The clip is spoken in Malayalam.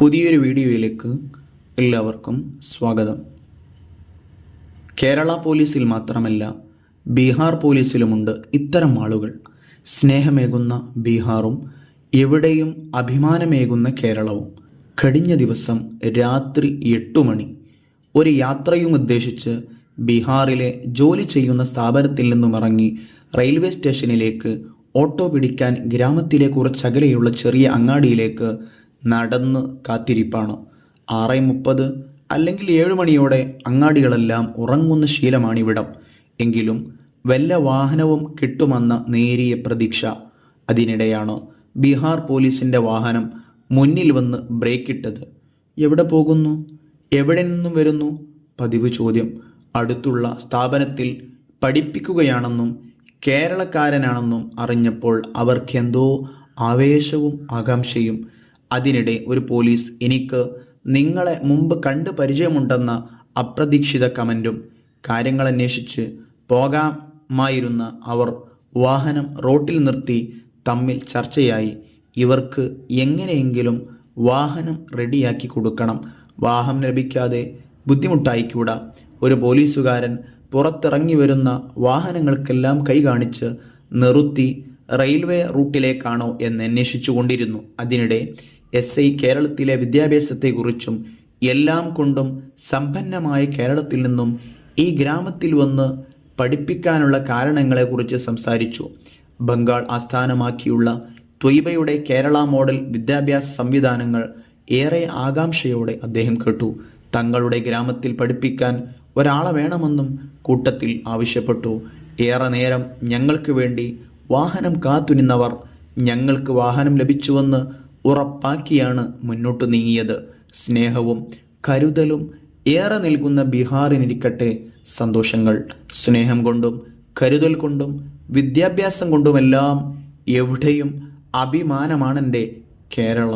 പുതിയൊരു വീഡിയോയിലേക്ക് എല്ലാവർക്കും സ്വാഗതം. കേരള പോലീസിൽ മാത്രമല്ല ബീഹാർ പോലീസിലുമുണ്ട് ഇത്തരം ആളുകൾ. സ്നേഹമേകുന്ന ബീഹാറും എവിടെയും അഭിമാനമേകുന്ന കേരളവും. കഴിഞ്ഞ ദിവസം രാത്രി എട്ടു മണി ഒരു യാത്രയും ഉദ്ദേശിച്ച് ബീഹാറിലെ ജോലി ചെയ്യുന്ന സ്ഥാപനത്തിൽ നിന്നും ഇറങ്ങി റെയിൽവേ സ്റ്റേഷനിലേക്ക് ഓട്ടോ പിടിക്കാൻ ഗ്രാമത്തിലെ കുറച്ചകലെയുള്ള ചെറിയ അങ്ങാടിയിലേക്ക് നടന്ന് കാത്തിരിപ്പാണ്? ആറ് മുപ്പത് അല്ലെങ്കിൽ ഏഴ് മണിയോടെ അങ്ങാടികളെല്ലാം ഉറങ്ങുന്ന ശീലമാണിവിടം. എങ്കിലും വല്ല വാഹനവും കിട്ടുമെന്ന നേരിയ പ്രതീക്ഷ. അതിനിടെയാണ് ബീഹാർ പോലീസിന്റെ വാഹനം മുന്നിൽ വന്ന് ബ്രേക്കിട്ടത്. എവിടെ പോകുന്നു? എവിടെ നിന്നും വരുന്നു? പതിവ് ചോദ്യം. അടുത്തുള്ള സ്ഥാപനത്തിൽ പഠിപ്പിക്കുകയാണെന്നും കേരളക്കാരനാണെന്നും അറിഞ്ഞപ്പോൾ അവർക്കെന്തോ ആവേശവും ആകാംക്ഷയും അതിനിടെ ഒരു പോലീസ് എനിക്ക് നിങ്ങളെ മുമ്പ് കണ്ട് പരിചയമുണ്ടെന്ന അപ്രതീക്ഷിത കമന്റും കാര്യങ്ങൾ അന്വേഷിച്ച് പോകാമായിരുന്ന അവർ വാഹനം റോട്ടിൽ നിർത്തി തമ്മിൽ ചർച്ചയായി. ഇവർക്ക് എങ്ങനെയെങ്കിലും വാഹനം റെഡിയാക്കി കൊടുക്കണം. വാഹനം ലഭിക്കാതെ ബുദ്ധിമുട്ടായിക്കൂട. ഒരു പോലീസുകാരൻ പുറത്തിറങ്ങി വരുന്ന വാഹനങ്ങൾക്കെല്ലാം കൈ കാണിച്ച് നിർത്തി റെയിൽവേ റൂട്ടിലേക്കാണോ എന്ന് അന്വേഷിച്ചു കൊണ്ടിരുന്നു അതിനിടെ എസ് ഐ കേരളത്തിലെ വിദ്യാഭ്യാസത്തെക്കുറിച്ചും എല്ലാം കൊണ്ടും സമ്പന്നമായ കേരളത്തിൽ നിന്നും ഈ ഗ്രാമത്തിൽ വന്ന് പഠിപ്പിക്കാനുള്ള കാരണങ്ങളെക്കുറിച്ച് സംസാരിച്ചു. ബംഗാൾ ആസ്ഥാനമാക്കിയുള്ള ത്വയ്ബയുടെ കേരള മോഡൽ വിദ്യാഭ്യാസ സംവിധാനങ്ങൾ ഏറെ ആകാംക്ഷയോടെ അദ്ദേഹം കേട്ടു. തങ്ങളുടെ ഗ്രാമത്തിൽ പഠിപ്പിക്കാൻ ഒരാളെ വേണമെന്നും കൂട്ടത്തിൽ ആവശ്യപ്പെട്ടു. ഏറെ നേരം ഞങ്ങൾക്ക് വേണ്ടി വാഹനം കാത്തുനിന്നവർ ഞങ്ങൾക്ക് വാഹനം ലഭിച്ചുവെന്ന് ഉറപ്പാക്കിയാണ് മുന്നോട്ട് നീങ്ങിയത്. സ്നേഹവും കരുതലും ഏറെ നൽകുന്ന ബീഹാറിനിരിക്കട്ടെ സന്തോഷങ്ങൾ. സ്നേഹം കൊണ്ടും കരുതൽ കൊണ്ടും വിദ്യാഭ്യാസം കൊണ്ടുമെല്ലാം എവിടെയും അഭിമാനമാണെന്റെ കേരളം.